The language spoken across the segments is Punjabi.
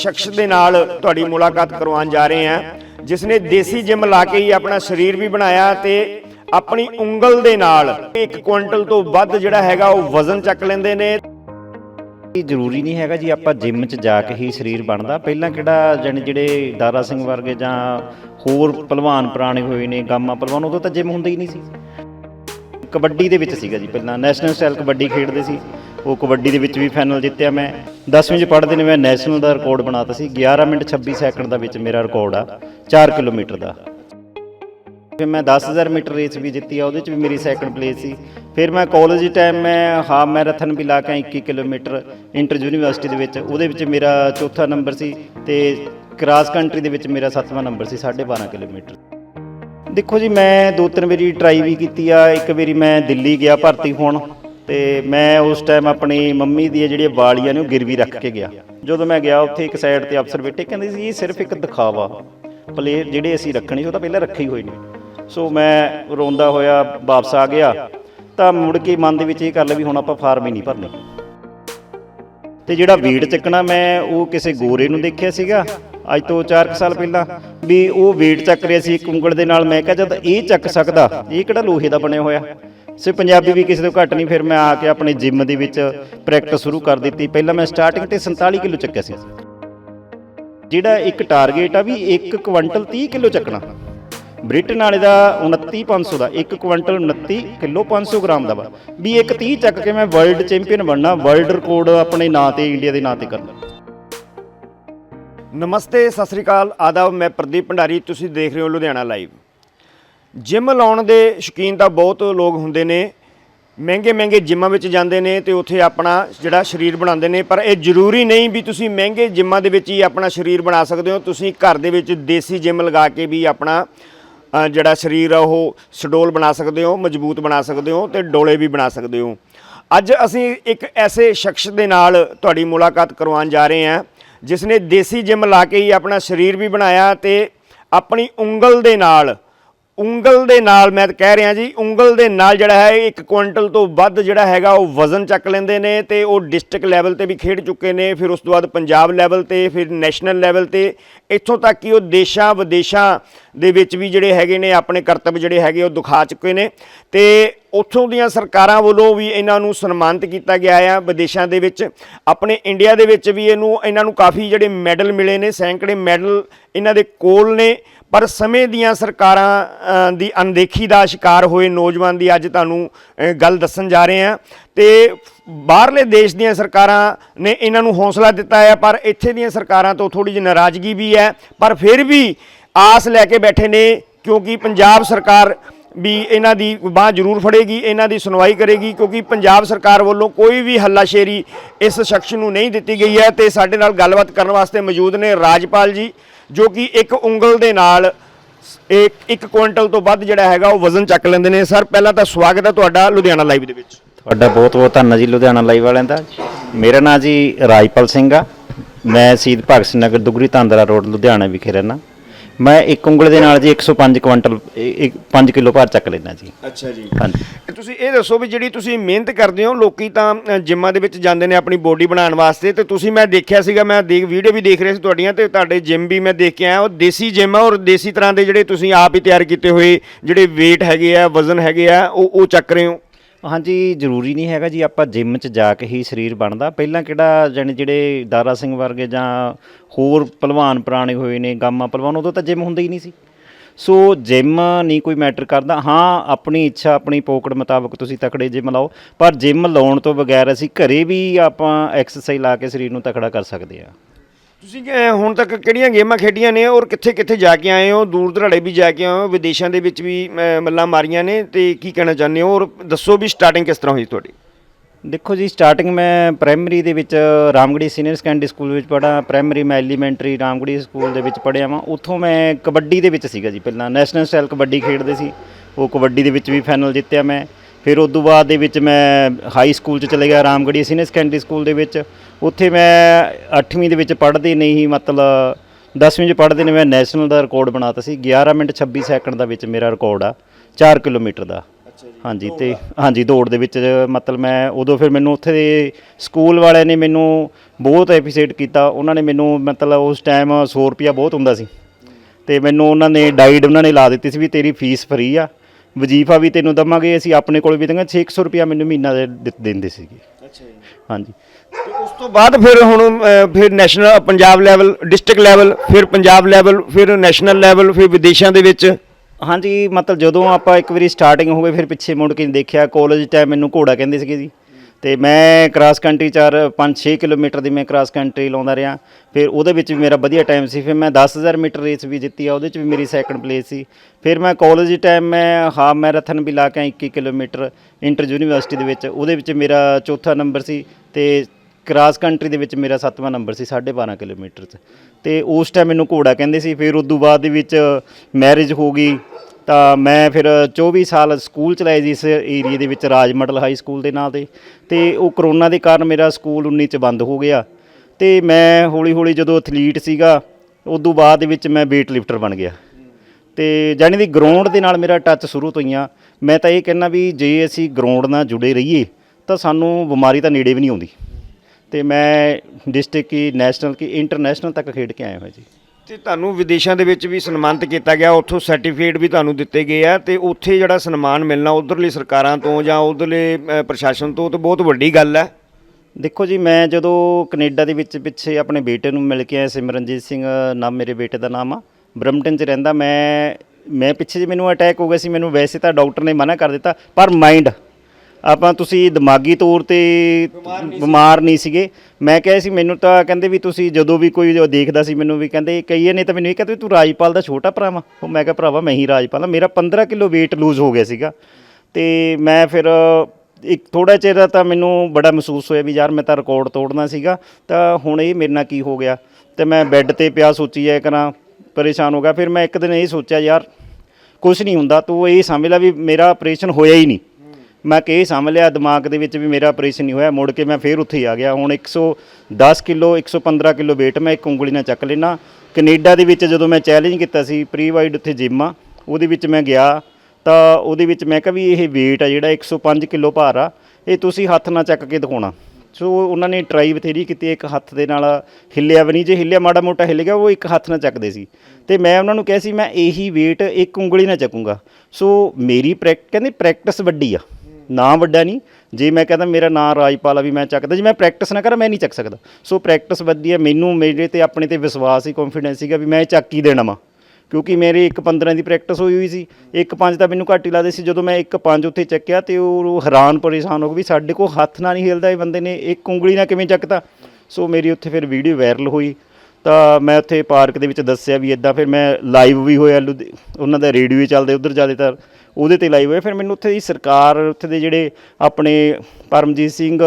ਸ਼ਖਸ ਦੇ ਨਾਲ ਤੁਹਾਡੀ ਮੁਲਾਕਾਤ ਕਰਵਾਉਣ ਜਾ ਰਹੇ ਹਾਂ। ਜਿਸ ਨੇ ਦੇਸੀ ਜਿਮ ਲਾ ਕੇ ਹੀ ਆਪਣਾ ਸਰੀਰ ਵੀ ਬਣਾਇਆ ਤੇ ਆਪਣੀ ਉਂਗਲ ਦੇ ਨਾਲ 1 ਕੁਇੰਟਲ ਤੋਂ ਵੱਧ ਜਿਹੜਾ ਹੈਗਾ ਉਹ ਵਜ਼ਨ ਚੱਕ ਲੈਂਦੇ ਨੇ। ਇਹ ਜ਼ਰੂਰੀ ਨਹੀਂ ਹੈਗਾ ਜੀ ਆਪਾਂ ਜਿਮ 'ਚ ਜਾ ਕੇ ਹੀ ਸਰੀਰ ਬਣਦਾ। ਪਹਿਲਾਂ ਕਿਹੜਾ ਜਾਣੀ ਜਿਹੜੇ ਦਾਰਾ ਸਿੰਘ ਵਰਗੇ ਜਾਂ ਹੋਰ ਪਹਿਲਵਾਨ ਪੁਰਾਣੇ ਹੋਏ ਨੇ, ਗਾਮਾ ਪਹਿਲਵਾਨ, ਉਦੋਂ ਤਾਂ ਜਿਮ ਹੁੰਦਾ ਹੀ ਨਹੀਂ ਸੀ। ਕਬੱਡੀ ਦੇ ਵਿੱਚ ਸੀਗਾ ਜੀ ਪਹਿਲਾਂ, ਨੈਸ਼ਨਲ ਸਟਾਈਲ ਕਬੱਡੀ ਖੇਡਦੇ ਸੀ। ਉਹ ਕਬੱਡੀ ਦੇ ਵਿੱਚ ਵੀ ਫਾਈਨਲ ਜਿੱਤਿਆ ਮੈਂ। 10ਵੀਂ 'ਚ ਪੜ੍ਹਦੇ ਨੇ ਮੈਂ ਨੈਸ਼ਨਲ ਦਾ ਰਿਕਾਰਡ ਬਣਾਤਾ ਸੀ। 11 ਮਿੰਟ 26 ਸੈਕਿੰਡ ਦਾ ਵਿੱਚ ਮੇਰਾ ਰਿਕਾਰਡ ਆ 4 ਕਿਲੋਮੀਟਰ ਦਾ। ਫਿਰ ਮੈਂ 10000 ਮੀਟਰ ਰੇਸ ਵੀ ਜਿੱਤੀ ਆ, ਉਹਦੇ 'ਚ ਵੀ ਮੇਰੀ ਸੈਕੰਡ ਪਲੇਸ ਸੀ। ਫਿਰ ਮੈਂ ਕਾਲਜ ਟਾਈਮ ਮੈਂ ਹਾਫ ਮੈਰਾਥਨ ਵੀ ਲਾ ਕੇ ਆਇਆ 21 ਕਿਲੋਮੀਟਰ ਇੰਟਰ ਯੂਨੀਵਰਸਿਟੀ ਦੇ ਵਿੱਚ। ਉਹਦੇ ਵਿੱਚ ਮੇਰਾ ਚੌਥਾ ਨੰਬਰ ਸੀ ਤੇ ਕ੍ਰਾਸ ਕੰਟਰੀ ਦੇ ਵਿੱਚ ਮੇਰਾ ਸੱਤਵਾਂ ਨੰਬਰ ਸੀ 12.5 ਕਿਲੋਮੀਟਰ। ਦੇਖੋ ਜੀ, ਮੈਂ ਦੋ ਤਿੰਨ ਵਾਰੀ ਟਰਾਈ ਵੀ ਕੀਤੀ ਆ, ਇੱਕ ਵਾਰੀ ਮੈਂ ਦਿੱਲੀ ਗਿਆ ਭਰਤੀ ਹੋਣ। ਤੇ ਮੈਂ ਉਸ ਟਾਈਮ ਆਪਣੀ ਮੰਮੀ ਦੀਆਂ ਜਿਹੜੀਆਂ ਵਾਲੀਆਂ ਨੇ ਉਹ ਗਿਰਵੀ ਰੱਖ ਕੇ ਗਿਆ। ਜਦੋਂ ਮੈਂ ਗਿਆ ਉੱਥੇ ਇੱਕ ਸਾਈਡ ਤੇ ਅਫਸਰ ਬੈਠੇ, ਕਹਿੰਦੇ ਸੀ, ਇਹ ਸਿਰਫ ਇੱਕ ਦਿਖਾਵਾ। ਪਲੇਅਰ ਜਿਹੜੇ ਅਸੀਂ ਰੱਖਣੇ ਸੀ, ਉਹ ਤਾਂ ਪਹਿਲਾਂ ਰੱਖੇ ਹੀ ਹੋਏ ਨੇ। ਸੋ ਮੈਂ ਰੋਂਦਾ ਹੋਇਆ ਵਾਪਸ ਆ ਗਿਆ। ਤਾਂ ਮੁੜ ਕੇ ਮਨ ਦੇ ਵਿੱਚ ਇਹ ਕਰ ਲਿਆ ਵੀ ਹੁਣ ਆਪਾਂ ਫਾਰਮ ਹੀ ਨਹੀਂ ਭਰਨੀ। ਤੇ ਜਿਹੜਾ weight ਚੱਕਣਾ, ਮੈਂ ਉਹ ਕਿਸੇ ਗੋਰੇ ਨੂੰ ਦੇਖਿਆ ਸੀਗਾ, ਅੱਜ ਤੋਂ 4 ਸਾਲ ਪਹਿਲਾਂ, ਵੀ ਉਹ ਵੇਟ ਚੱਕ ਰਿਹਾ ਸੀ ਇੱਕ ਉਂਗਲ ਦੇ ਨਾਲ। ਮੈਂ ਕਿਹਾ, ਜਦ ਇਹ ਚੱਕ ਸਕਦਾ, ਇਹ ਕਿਹੜਾ ਲੋਹੇ ਦਾ ਬਣਿਆ ਹੋਇਆ? ਸੇ ਪੰਜਾਬੀ ਵੀ ਕਿਸੇ ਤੋਂ ਘੱਟ ਨਹੀਂ, ਫਿਰ ਮੈਂ ਆ ਕੇ ਆਪਣੇ ਜਿਮ ਦੇ ਵਿੱਚ ਪ੍ਰੈਕਟਿਸ ਸ਼ੁਰੂ ਕਰ ਦਿੱਤੀ। ਪਹਿਲਾਂ ਮੈਂ ਸਟਾਰਟਿੰਗ ਤੇ 47 ਕਿਲੋ ਚੱਕਿਆ ਸੀ। ਜਿਹੜਾ ਇੱਕ ਟਾਰਗੇਟ ਆ ਵੀ 1 ਕੁਇੰਟਲ 30 ਕਿਲੋ ਚੱਕਣਾ। ਬ੍ਰਿਟਨ ਵਾਲੇ ਦਾ 29500 ਦਾ 1 ਕੁਇੰਟਲ 29 ਕਿਲੋ 500 ਗ੍ਰਾਮ ਦਾ ਵਾ। ਵੀ ਇੱਕ 30 ਚੱਕ ਕੇ ਮੈਂ ਵਰਲਡ ਚੈਂਪੀਅਨ ਬਣਨਾ ਵਰਲਡ ਰਿਕਾਰਡ ਆਪਣੇ ਨਾਂ ਤੇ ਇੰਡੀਆ ਦੇ ਨਾਂ ਤੇ ਕਰਨਾ। ਨਮਸਤੇ, ਸਤਿ ਸ੍ਰੀ ਅਕਾਲ। ਆਦਾਬ, ਮੈਂ ਪ੍ਰਦੀਪ ਭੰਡਾਰੀ, ਤੁਸੀਂ ਦੇਖ ਰਹੇ ਹੋ ਲੁਧਿਆਣਾ ਲਾਈਵ ਜਿਮ ਲਾਉਣ ਦੇ ਸ਼ੌਕੀਨ ਤਾਂ ਬਹੁਤ ਲੋਕ ਹੁੰਦੇ ਨੇ, ਮਹਿੰਗੇ ਮਹਿੰਗੇ ਜਿਮਾਂ ਵਿੱਚ ਜਾਂਦੇ ਨੇ ਤੇ ਉੱਥੇ ਆਪਣਾ ਜਿਹੜਾ ਸਰੀਰ ਬਣਾਉਂਦੇ ਨੇ, ਪਰ ਇਹ ਜ਼ਰੂਰੀ ਨਹੀਂ ਵੀ ਤੁਸੀਂ ਮਹਿੰਗੇ ਜਿਮਾਂ ਦੇ ਵਿੱਚ ਹੀ ਆਪਣਾ ਸਰੀਰ ਬਣਾ ਸਕਦੇ ਹੋ, ਤੁਸੀਂ ਘਰ ਦੇ ਵਿੱਚ ਦੇਸੀ ਜਿਮ ਲਗਾ ਕੇ ਵੀ ਆਪਣਾ ਜਿਹੜਾ ਸਰੀਰ ਆ ਉਹ ਸਡੋਲ ਬਣਾ ਸਕਦੇ ਹੋ, ਮਜ਼ਬੂਤ ਬਣਾ ਸਕਦੇ ਹੋ ਤੇ ਡੋਲੇ ਵੀ ਬਣਾ ਸਕਦੇ ਹੋ। ਅੱਜ ਅਸੀਂ ਇੱਕ ਐਸੇ ਸ਼ਖਸ ਦੇ ਨਾਲ ਤੁਹਾਡੀ ਮੁਲਾਕਾਤ ਕਰਵਾਉਣ ਜਾ ਰਹੇ ਹਾਂ, ਜਿਸ ਨੇ ਦੇਸੀ ਜਿਮ ਲਾ ਕੇ ਹੀ ਆਪਣਾ ਸਰੀਰ ਵੀ ਬਣਾਇਆ ਤੇ ਆਪਣੀ ਉਂਗਲ ਦੇ ਨਾਲ ਉਂਗਲ ਦੇ ਨਾਲ ਮੈਂ ਤਾਂ ਕਹਿ ਰਿਹਾ ਜੀ, ਉਂਗਲ ਦੇ ਨਾਲ ਜਿਹੜਾ ਹੈ, ਇੱਕ ਕੁਇੰਟਲ ਤੋਂ ਵੱਧ ਜਿਹੜਾ ਹੈਗਾ, ਉਹ ਵਜ਼ਨ ਚੱਕ ਲੈਂਦੇ ਨੇ ਤੇ ਉਹ ਡਿਸਟ੍ਰਿਕਟ ਲੈਵਲ ਤੇ ਵੀ ਖੇਡ ਚੁੱਕੇ ਨੇ, ਫਿਰ ਉਸ ਤੋਂ ਬਾਅਦ ਪੰਜਾਬ ਲੈਵਲ ਤੇ, ਫਿਰ ਨੈਸ਼ਨਲ ਲੈਵਲ ਤੇ। ਇੱਥੋਂ ਤੱਕ ਕਿ ਉਹ ਦੇਸ਼ਾਂ ਵਿਦੇਸ਼ਾਂ ਦੇ ਵਿੱਚ ਵੀ ਜਿਹੜੇ ਹੈਗੇ ਨੇ, ਆਪਣੇ ਕਰਤੱਵ ਜਿਹੜੇ ਹੈਗੇ, ਉਹ ਦਿਖਾ ਚੁੱਕੇ ਨੇ। ਤੇ ਉੱਥੋਂ ਦੀਆਂ ਸਰਕਾਰਾਂ ਵੱਲੋਂ ਵੀ ਇਹਨਾਂ ਨੂੰ ਸਨਮਾਨਿਤ ਕੀਤਾ ਗਿਆ ਆ ਵਿਦੇਸ਼ਾਂ ਦੇ ਵਿੱਚ। ਆਪਣੇ ਇੰਡੀਆ ਦੇ ਵਿੱਚ ਵੀ ਇਹਨੂੰ, ਇਹਨਾਂ ਨੂੰ ਕਾਫੀ ਜਿਹੜੇ ਮੈਡਲ ਮਿਲੇ ਨੇ, ਸੈਂਕੜੇ ਮੈਡਲ ਇਹਨਾਂ ਦੇ ਕੋਲ ਨੇ। ਪਰ ਸਮੇਂ ਦੀਆਂ ਸਰਕਾਰਾਂ ਦੀ ਅਣਦੇਖੀ ਦਾ ਸ਼ਿਕਾਰ ਹੋਏ ਨੌਜਵਾਨ ਦੀ ਅੱਜ ਤੁਹਾਨੂੰ ਗੱਲ ਦੱਸਣ ਜਾ ਰਹੇ ਹਾਂ। ਤੇ ਬਾਹਰਲੇ ਦੇਸ਼ ਦੀਆਂ ਸਰਕਾਰਾਂ ਨੇ ਇਹਨਾਂ ਨੂੰ ਹੌਸਲਾ ਦਿੱਤਾ ਹੈ, ਪਰ ਇੱਥੇ ਦੀਆਂ ਸਰਕਾਰਾਂ ਤੋਂ ਥੋੜੀ ਜਿਹੀ ਨਾਰਾਜ਼ਗੀ ਵੀ ਹੈ। ਪਰ ਫਿਰ ਵੀ ਆਸ ਲੈ ਕੇ ਬੈਠੇ ਨੇ, ਕਿਉਂਕਿ ਪੰਜਾਬ ਸਰਕਾਰ ਵੀ ਇਹਨਾਂ ਦੀ ਬਾਹ ਜ਼ਰੂਰ ਫੜੇਗੀ, ਇਹਨਾਂ ਦੀ ਸੁਣਵਾਈ ਕਰੇਗੀ, ਕਿਉਂਕਿ ਪੰਜਾਬ ਸਰਕਾਰ ਵੱਲੋਂ ਕੋਈ ਵੀ ਹੱਲਾਸ਼ੇਰੀ ਇਸ ਸ਼ਖਸ ਨੂੰ ਨਹੀਂ ਦਿੱਤੀ ਗਈ ਹੈ ਤੇ ਸਾਡੇ ਨਾਲ ਗੱਲਬਾਤ ਕਰਨ ਵਾਸਤੇ ਮੌਜੂਦ ਨੇ ਰਾਜਪਾਲ ਜੀ, ਜੋ ਕਿ ਇੱਕ ਉਂਗਲ ਦੇ ਨਾਲ ਇੱਕ ਇੱਕ ਕੁਇੰਟਲ ਤੋਂ ਵੱਧ ਜਿਹੜਾ ਹੈਗਾ ਉਹ ਵਜ਼ਨ ਚੱਕ ਲੈਂਦੇ ਨੇ। ਸਰ, ਪਹਿਲਾਂ ਤਾਂ ਸਵਾਗਤ ਹੈ ਤੁਹਾਡਾ ਲੁਧਿਆਣਾ ਲਾਈਵ ਦੇ ਵਿੱਚ। ਤੁਹਾਡਾ ਬਹੁਤ ਬਹੁਤ ਧੰਨਵਾਦ ਜੀ, ਲੁਧਿਆਣਾ ਲਾਈਵ ਵਾਲਿਆਂ ਦਾ। ਮੇਰਾ ਨਾਮ ਜੀ ਰਾਜਪਾਲ ਸਿੰਘ ਆ। ਮੈਂ ਸ਼ਹੀਦ ਭਗਤ ਸਿੰਘ ਨਗਰ ਦੁਗਰੀ ਤਾਂਦਰਾ ਰੋਡ, ਲੁਧਿਆਣਾ ਵਿਖੇ ਰਹਿਣਾ ਮੈਂ ਇੱਕ ਉਂਗਲ ਦੇ ਨਾਲ ਜੀ 105 ਕੁਇੰਟਲ 5 ਕਿਲੋ ਭਾਰ ਚੱਕ ਲੈਣਾ ਜੀ। ਅੱਛਾ ਜੀ। ਹਾਂਜੀ। ਤੁਸੀਂ ਇਹ ਦੱਸੋ ਵੀ ਜਿਹੜੀ ਤੁਸੀਂ ਮਿਹਨਤ ਕਰਦੇ ਹੋ ਲੋਕੀ ਤਾਂ ਜਿੰਮਾਂ ਦੇ ਵਿੱਚ ਜਾਂਦੇ ਨੇ ਆਪਣੀ ਬੋਡੀ ਬਣਾਉਣ ਵਾਸਤੇ। ਤੇ ਤੁਸੀਂ ਮੈਂ ਦੇਖਿਆ ਸੀਗਾ ਮੈਂ ਦੇਖ ਵੀਡੀਓ ਵੀ ਦੇਖ ਰਿਹਾ ਸੀ ਤੁਹਾਡੀਆਂ ਤੇ ਤੁਹਾਡੇ ਜਿਮ ਵੀ ਮੈਂ ਦੇਖ ਕੇ ਆਇਆ। ਉਹ ਦੇਸੀ ਜਿਮ ਆ ਔਰ ਦੇਸੀ ਤਰ੍ਹਾਂ ਦੇ ਜਿਹੜੇ ਤੁਸੀਂ ਆਪ ਹੀ ਤਿਆਰ ਕੀਤੇ ਹੋਏ ਜਿਹੜੇ weight ਹੈਗੇ ਆ ਵਜ਼ਨ ਹੈਗੇ ਆ ਉਹ ਉਹ ਚੱਕ ਰਹੇ ਹੋ। ਹਾਂਜੀ, ਜ਼ਰੂਰੀ ਨਹੀਂ ਹੈਗਾ ਜੀ, ਆਪਾਂ ਜਿਮ 'ਚ ਜਾ ਕੇ ਹੀ ਸਰੀਰ ਬਣਦਾ। ਪਹਿਲਾਂ ਕਿਹੜਾ ਜਾਣੀ ਜਿਹੜੇ ਦਾਰਾ ਸਿੰਘ ਵਰਗੇ ਜਾਂ ਹੋਰ ਪਹਿਲਵਾਨ ਪੁਰਾਣੇ ਹੋਏ ਨੇ, ਗਾਮਾ ਪਹਿਲਵਾਨ, ਉਦੋਂ ਤਾਂ ਜਿਮ ਹੁੰਦਾ ਹੀ ਨਹੀਂ ਸੀ। ਸੋ ਜਿਮ ਨਹੀਂ ਕੋਈ ਮੈਟਰ ਕਰਦਾ। ਹਾਂ, ਆਪਣੀ ਇੱਛਾ, ਆਪਣੀ ਪੋਕੜ ਮੁਤਾਬਕ ਤੁਸੀਂ ਤਕੜੇ ਜਿਮ ਲਾਓ, ਪਰ ਜਿਮ ਲਾਉਣ ਤੋਂ ਬਗੈਰ ਅਸੀਂ ਘਰੇ ਵੀ ਆਪਾਂ ਐਕਸਰਸਾਈਜ਼ ਲਾ ਕੇ ਸਰੀਰ ਨੂੰ ਤਕੜਾ ਕਰ ਸਕਦੇ ਆ ਤੁਸੀਂ ਕਿ- ਹੁਣ ਤੱਕ ਕਿਹੜੀਆਂ ਗੇਮਾਂ ਖੇਡੀਆਂ ਨੇ ਔਰ ਕਿੱਥੇ ਕਿੱਥੇ ਜਾ ਕੇ ਆਏ ਹੋ? ਦੂਰ ਦਰਾੜੇ ਵੀ ਜਾ ਕੇ ਆਏ ਹੋ? ਵਿਦੇਸ਼ਾਂ ਦੇ ਵਿੱਚ ਵੀ ਅ, ਮੱਲਾਂ ਮਾਰੀਆਂ ਨੇ ਤੇ ਕੀ ਕਹਿਣਾ ਚਾਹੁੰਦੇ ਹੋ? ਔਰ ਦੱਸੋ ਵੀ ਸਟਾਰਟਿੰਗ ਕਿਸ ਤਰ੍ਹਾਂ ਹੋਈ ਤੁਹਾਡੀ? ਦੇਖੋ ਜੀ ਸਟਾਰਟਿੰਗ ਮੈਂ ਪ੍ਰਾਇਮਰੀ ਦੇ ਵਿੱਚ ਰਾਮਗੜੀ ਸੀਨੀਅਰ ਸੈਕੰਡਰੀ ਸਕੂਲ ਵਿੱਚ ਪੜ੍ਹਾ ਪ੍ਰਾਇਮਰੀ ਮੈਂ ਐਲੀਮੈਂਟਰੀ ਰਾਮਗੜੀ ਸਕੂਲ ਦੇ ਵਿੱਚ ਪੜ੍ਹਿਆ ਵਾਂ। ਉੱਥੋਂ ਮੈਂ ਕਬੱਡੀ ਦੇ ਵਿੱਚ ਸੀਗਾ ਜੀ ਪਹਿਲਾਂ। ਨੈਸ਼ਨਲ ਸਟਾਈਲ ਕਬੱਡੀ ਖੇਡਦੇ ਸੀ। ਉਹ ਕਬੱਡੀ ਦੇ ਵਿੱਚ ਵੀ ਫਾਈਨਲ ਜਿੱਤਿਆ ਮੈਂ। ਫਿਰ ਉਸ ਤੋਂ ਬਾਅਦ ਦੇ ਵਿੱਚ ਮੈਂ ਹਾਈ ਸਕੂਲ 'ਚ ਚਲੇ ਗਿਆ ਰਾਮਗੜੀ ਸੀਨੀਅਰ ਸੈਕੰਡਰੀ ਸਕੂਲ ਦੇ ਵਿੱਚ। ਉੱਥੇ ਮੈਂ 8ਵੀਂ ਦੇ ਵਿੱਚ ਪੜ੍ਹਦੇ ਨਹੀਂ ਹੀ ਮਤਲਬ 10ਵੀਂ 'ਚ ਪੜ੍ਹਦੇ ਨੇ ਮੈਂ ਨੈਸ਼ਨਲ ਦਾ ਰਿਕਾਰਡ ਬਣਾਤਾ ਸੀ। 11 ਮਿੰਟ 26 ਸੈਕਿੰਡ ਦਾ ਵਿੱਚ ਮੇਰਾ ਰਿਕਾਰਡ ਆ 4 ਕਿਲੋਮੀਟਰ ਦਾ। ਹਾਂਜੀ ਤੇ ਹਾਂਜੀ ਦੌੜ ਦੇ ਵਿੱਚ ਮਤਲਬ ਮੈਂ ਉਦੋਂ ਫਿਰ ਮੈਨੂੰ ਉੱਥੇ ਦੇ ਸਕੂਲ ਵਾਲਿਆਂ ਨੇ ਮੈਨੂੰ ਬਹੁਤ ਐਪਰੀਸ਼ੀਏਟ ਕੀਤਾ। ਉਹਨਾਂ ਨੇ ਮੈਨੂੰ ਮਤਲਬ ਉਸ ਟਾਈਮ 100 ਰੁਪਿਆ ਬਹੁਤ ਹੁੰਦਾ ਸੀ। ਤੇ ਮੈਨੂੰ ਉਹਨਾਂ ਨੇ ਡਾਈਡ ਉਹਨਾਂ ਨੇ ਲਾ ਦਿੱਤੀ ਸੀ ਵੀ ਤੇਰੀ ਫੀਸ ਫਰੀ ਆ। ਵਜ਼ੀਫਾ ਵੀ ਤੈਨੂੰ ਦਵਾਂਗੇ ਅਸੀਂ ਆਪਣੇ ਕੋਲ ਵੀ ਦੇਵਾਂਗੇ। 600 ਰੁਪਿਆ ਮੈਨੂੰ ਮਹੀਨਾ ਦੇ ਦਿ- ਦਿੰਦੇ ਸੀਗੇ। ਅੱਛਾ ਜੀ। ਹਾਂਜੀ। ਤੇ ਉਸ ਤੋਂ ਬਾਅਦ ਫਿਰ ਹੁਣ ਫਿਰ national Punjab level district level ਫਿਰ ਪੰਜਾਬ ਲੈਵਲ ਫਿਰ ਨੈਸ਼ਨਲ ਲੈਵਲ ਫਿਰ ਵਿਦੇਸ਼ਾਂ ਦੇ ਵਿੱਚ। ਹਾਂਜੀ ਮਤਲਬ ਜਦੋਂ ਆਪਾਂ ਇੱਕ ਵਾਰੀ ਸਟਾਰਟਿੰਗ ਹੋ ਗਈ ਫਿਰ ਪਿੱਛੇ ਮੁੜ ਕੇ ਦੇਖਿਆ ਕਾਲਜ ਟਾਈਮ ਮੈਨੂੰ ਘੋੜਾ ਕਹਿੰਦੇ ਸੀਗੇ ਜੀ। ਤੇ ਮੈਂ ਕ੍ਰਾਸ ਕੰਟਰੀ ਚਾਰ 5-6 ਕਿਲੋਮੀਟਰ ਦੀ ਮੈਂ ਕ੍ਰਾਸ ਕੰਟਰੀ ਲਾਉਂਦਾ ਰਿਹਾ। ਫਿਰ ਉਹਦੇ ਵਿੱਚ ਵੀ ਮੇਰਾ ਵਧੀਆ ਟਾਈਮ ਸੀ। ਫਿਰ ਮੈਂ 10000 ਮੀਟਰ ਰੇਸ ਵੀ ਜਿੱਤੀ ਆ, ਉਹਦੇ ਚ ਵੀ ਮੇਰੀ ਸੈਕੰਡ ਪਲੇਸ ਸੀ। ਫਿਰ ਮੈਂ ਕਾਲਜ ਟਾਈਮ ਮੈਂ ਹਾਫ ਮੈਰਾਥਨ ਵੀ ਲਾ ਕੇ ਆਇਆ 21 ਕਿਲੋਮੀਟਰ ਇੰਟਰ ਯੂਨੀਵਰਸਿਟੀ ਦੇ ਵਿੱਚ। ਉਹਦੇ ਵਿੱਚ ਮੇਰਾ ਚੌਥਾ ਨੰਬਰ ਸੀ ਤੇ ਕ੍ਰਾਸ ਕੰਟਰੀ ਦੇ ਵਿੱਚ ਮੇਰਾ ਸੱਤਵਾਂ ਨੰਬਰ ਸੀ 12.5 ਕਿਲੋਮੀਟਰ 'ਚ। ਤੇ ਉਸ ਟਾਈਮ ਮੈਨੂੰ ਘੋੜਾ ਕਹਿੰਦੇ ਸੀ। ਫਿਰ ਉਦੋਂ ਬਾਅਦ ਦੇ ਵਿੱਚ ਮੈਰਿਜ ਹੋ ਗਈ। ਤਾਂ ਮੈਂ ਫਿਰ 24 ਸਾਲ ਸਕੂਲ ਚਲਾਏ ਜੀ ਇਸ ਏਰੀਏ ਦੇ ਵਿੱਚ ਰਾਜ ਮਾਡਲ ਹਾਈ ਸਕੂਲ ਦੇ ਨਾਂ ਤੇ। ਤੇ ਉਹ ਕਰੋਨਾ ਦੇ ਕਾਰਨ ਮੇਰਾ ਸਕੂਲ 19 ਚ ਬੰਦ ਹੋ ਗਿਆ। ਤੇ ਮੈਂ ਹੌਲੀ ਹੌਲੀ ਜਦੋਂ ਐਥਲੀਟ ਸੀਗਾ, ਉਦੋਂ ਬਾਅਦ ਦੇ ਵਿੱਚ ਮੈਂ weight ਲਿਫਟਰ ਬਣ ਗਿਆ। ਤੇ ਜਾਨੀ ਦੀ ਗਰਾਊਂਡ ਦੇ ਨਾਲ ਮੇਰਾ ਟੱਚ ਸ਼ੁਰੂ ਤੋਂ ਹੀ ਆ। ਮੈਂ ਤਾਂ ਇਹ ਕਹਿੰਦਾ ਵੀ ਜੇ ਅਸੀਂ ਗਰਾਊਂਡ ਨਾਲ ਜੁੜੇ ਰਹੀਏ, ਤਾਂ ਸਾਨੂੰ ਬਿਮਾਰੀ ਤਾਂ ਨੇੜੇ ਵੀ ਨਹੀਂ ਆਉਂਦੀ। ਤੇ ਮੈਂ ਡਿਸਟ੍ਰਿਕਟ ਕੀ ਨੈਸ਼ਨਲ ਕੀ ਇੰਟਰਨੈਸ਼ਨਲ ਤੱਕ ਖੇਡ ਕੇ ਆਇਆ ਹੋਇਆ ਜੀ। ਤੇ ਤੁਹਾਨੂੰ ਵਿਦੇਸ਼ਾਂ ਦੇ ਵਿੱਚ ਵੀ ਸਨਮਾਨਿਤ ਕੀਤਾ ਗਿਆ, ਉੱਥੋਂ ਸਰਟੀਫਿਕੇਟ ਵੀ ਤੁਹਾਨੂੰ ਦਿੱਤੇ ਗਏ ਆ ਤੇ ਉੱਥੇ ਜਿਹੜਾ ਸਨਮਾਨ ਮਿਲਣਾ ਉਧਰਲੀ ਸਰਕਾਰਾਂ ਤੋਂ ਜਾਂ ਉਧਰਲੇ ਪ੍ਰਸ਼ਾਸਨ ਤੋਂ, ਤਾਂ ਬਹੁਤ ਵੱਡੀ ਗੱਲ ਹੈ। ਦੇਖੋ ਜੀ, ਮੈਂ ਜਦੋਂ ਕੈਨੇਡਾ ਦੇ ਵਿੱਚ ਪਿੱਛੇ ਆਪਣੇ ਬੇਟੇ ਨੂੰ ਮਿਲ ਕੇ ਆਇਆ ਸਿਮਰਨਜੀਤ ਸਿੰਘ, ਨਾਮ ਮੇਰੇ ਬੇਟੇ ਦਾ ਨਾਮ ਆ ਬਰਮਟਨ 'ਚ ਰਹਿੰਦਾ, ਮੈਂ ਮੈਂ ਪਿੱਛੇ ਜੇ ਮੈਨੂੰ ਅਟੈਕ ਹੋ ਗਿਆ ਸੀ, ਮੈਨੂੰ ਵੈਸੇ ਤਾਂ ਡਾਕਟਰ ਨੇ ਮਨਾ ਕਰ ਦਿੱਤਾ, ਪਰ ਮਾਈਂਡ ਆਪਾਂ ਤੁਸੀਂ ਦਿਮਾਗੀ ਤੌਰ ਤੇ ਬਿਮਾਰ ਨਹੀਂ ਸੀਗੇ। ਮੈਂ ਕਿਹਾ ਸੀ ਮੈਨੂੰ ਤਾਂ ਕਹਿੰਦੇ ਵੀ ਤੁਸੀਂ ਜਦੋਂ ਵੀ ਕੋਈ ਦੇਖਦਾ ਸੀ ਮੈਨੂੰ ਵੀ ਕਹਿੰਦੇ ਕਈਏ ਨੇ ਤਾਂ ਮੈਨੂੰ ਇਹ ਕਹਿੰਦੇ ਤੂੰ ਰਾਜਪਾਲ ਦਾ ਛੋਟਾ ਭਰਾ ਵਾ ਉਹ ਮੈਂ ਕਿਹਾ ਭਰਾਵਾ ਮੈਂ ਹੀ ਰਾਜਪਾਲ ਹਾਂ। ਮੇਰਾ 15 ਕਿਲੋ weight ਲੂਜ਼ ਹੋ ਗਿਆ ਸੀਗਾ। ਤੇ ਮੈਂ ਫਿਰ ਇੱਕ ਥੋੜਾ ਚਿਰ ਤਾਂ ਮੈਨੂੰ ਬੜਾ ਮਹਿਸੂਸ ਹੋਇਆ ਵੀ ਯਾਰ ਮੈਂ ਤਾਂ ਰਿਕਾਰਡ ਤੋੜਨਾ ਸੀਗਾ। ਤਾਂ ਹੁਣ ਇਹ ਮੇਰੇ ਨਾਲ ਕੀ ਹੋ ਗਿਆ? ਤੇ ਮੈਂ ਬੈੱਡ ਤੇ ਪਿਆ ਸੋਚੀ ਜਾਇਆ ਕਰਾਂ ਪਰੇਸ਼ਾਨ ਹੋ ਗਿਆ। ਫਿਰ ਮੈਂ ਇੱਕ ਦਿਨ ਇਹ ਸੋਚਿਆ ਯਾਰ ਕੁਝ ਨਹੀਂ ਹੁੰਦਾ। ਤੂੰ ਇਹ ਸਮਝ ਲੈ ਵੀ ਮੇਰਾ ਆਪਰੇਸ਼ਨ ਹੋਇਆ ਹੀ ਨਹੀਂ। ਮੈਂ ਕਿ ਇਹ ਸਮਝ ਲਿਆ, ਦਿਮਾਗ ਦੇ ਵਿੱਚ ਵੀ ਮੇਰਾ ਆਪਰੇਸ਼ਨ ਨਹੀਂ ਹੋਇਆ, ਮੁੜ ਕੇ ਮੈਂ ਫੇਰ ਉੱਥੇ ਹੀ ਆ ਗਿਆ। ਹੁਣ 110 ਕਿਲੋ 115 ਕਿਲੋ weight ਮੈਂ ਇੱਕ ਉਂਗਲੀ ਨਾਲ ਚੱਕ ਲੈਣਾ ਕੈਨੇਡਾ ਦੇ ਵਿੱਚ ਜਦੋਂ ਮੈਂ ਚੈਲੰਜ ਕੀਤਾ ਸੀ ਪ੍ਰੀ ਵਾਈਡ ਉੱਥੇ ਜਿਮ ਆ, ਉਹਦੇ ਵਿੱਚ ਮੈਂ ਗਿਆ। ਤਾਂ ਉਹਦੇ ਵਿੱਚ ਮੈਂ ਕਿਹਾ ਵੀ ਇਹ weight ਆ ਜਿਹੜਾ 105 ਕਿਲੋ ਭਾਰ ਆ, ਇਹ ਤੁਸੀਂ ਹੱਥ ਨਾਲ ਚੱਕ ਕੇ ਦਿਖਾਉਣਾ। ਸੋ ਉਹਨਾਂ ਨੇ ਟਰਾਈ ਬਥੇਰੀ ਕੀਤੀ, ਇੱਕ ਹੱਥ ਦੇ ਨਾਲ ਹਿੱਲਿਆ ਵੀ ਨਹੀਂ। ਜੇ ਹਿੱਲਿਆ, ਮਾੜਾ ਮੋਟਾ ਹਿੱਲ ਗਿਆ, ਉਹ ਇੱਕ ਹੱਥ ਨਾਲ ਚੱਕਦੇ ਸੀ। ਤੇ ਮੈਂ ਉਹਨਾਂ ਨੂੰ ਕਿਹਾ ਸੀ, ਮੈਂ ਇਹੀ weight ਇੱਕ ਉਂਗਲੀ ਨਾਲ ਚੱਕੂੰਗਾ। ਸੋ ਮੇਰੀ ਪ੍ਰੈਕ ਕਹਿੰਦੇ ਪ੍ਰੈਕਟਿਸ ਵੱਡੀ ਆ। ਨਾਂ ਵੱਡਾ ਨਹੀਂ। ਜੇ ਮੈਂ ਕਹਿੰਦਾ ਮੇਰਾ ਨਾਂ ਰਾਜਪਾਲ ਆ ਵੀ ਮੈਂ ਚੱਕਦਾ, ਜੇ ਮੈਂ ਪ੍ਰੈਕਟਿਸ ਨਾ ਕਰਾਂ, ਮੈਂ ਨਹੀਂ ਚੱਕ ਸਕਦਾ। ਸੋ ਪ੍ਰੈਕਟਿਸ ਵਧੀਆ ਮੈਨੂੰ ਮੇਰੇ ਤੇ ਆਪਣੇ ਤੇ ਵਿਸ਼ਵਾਸ ਸੀ ਕੰਫੀਡੈਂਸ ਸੀਗਾ ਵੀ ਮੈਂ ਚੱਕ ਹੀ ਦੇਣਾ ਵਾ। ਕਿਉਂਕਿ ਮੇਰੇ ਇੱਕ 15 ਦੀ ਪ੍ਰੈਕਟਿਸ ਹੋਈ ਹੋਈ ਸੀ। ਇੱਕ 5 ਤਾਂ ਮੈਨੂੰ ਘੱਟ ਹੀ ਲੱਗਦੇ ਸੀ। ਜਦੋਂ ਮੈਂ ਇੱਕ 5 ਉੱਥੇ ਚੱਕਿਆ ਤੇ ਉਹ ਹੈਰਾਨ ਪਰੇਸ਼ਾਨ ਹੋ ਗਏ ਵੀ ਸਾਡੇ ਕੋਲ ਹੱਥ ਨਾਲ ਨਹੀਂ ਹਿਲਦਾ ਇਹ ਬੰਦੇ ਨੇ। ਇੱਕ ਉਂਗਲੀ ਨਾਲ ਕਿਵੇਂ ਚੱਕਤਾ? ਸੋ ਮੇਰੀ ਉੱਥੇ ਫਿਰ ਵੀਡੀਓ ਵਾਇਰਲ ਹੋਈ। ਤਾਂ ਮੈਂ ਉੱਥੇ ਪਾਰਕ ਦੇ ਵਿੱਚ ਦੱਸਿਆ ਵੀ ਇਦਾਂ ਫਿਰ ਮੈਂ ਲਾਈਵ ਵੀ ਹੋਇਆ ਲੁਧਿ- ਉਹਨਾਂ ਦਾ ਰੇਡੀਓ ਹੀ ਚੱਲਦੇ, ਉਧਰ ਜ਼ਿਆਦਾਤਰ ਉਹਦੇ ਤੇ ਲਾਈਵ ਹੋਇਆ। ਫਿਰ ਮੈਨੂੰ ਉੱਥੇ ਦੀ ਸਰਕਾਰ, ਉੱਥੇ ਦੇ ਜਿਹੜੇ ਆਪਣੇ ਪਰਮਜੀਤ ਸਿੰਘ,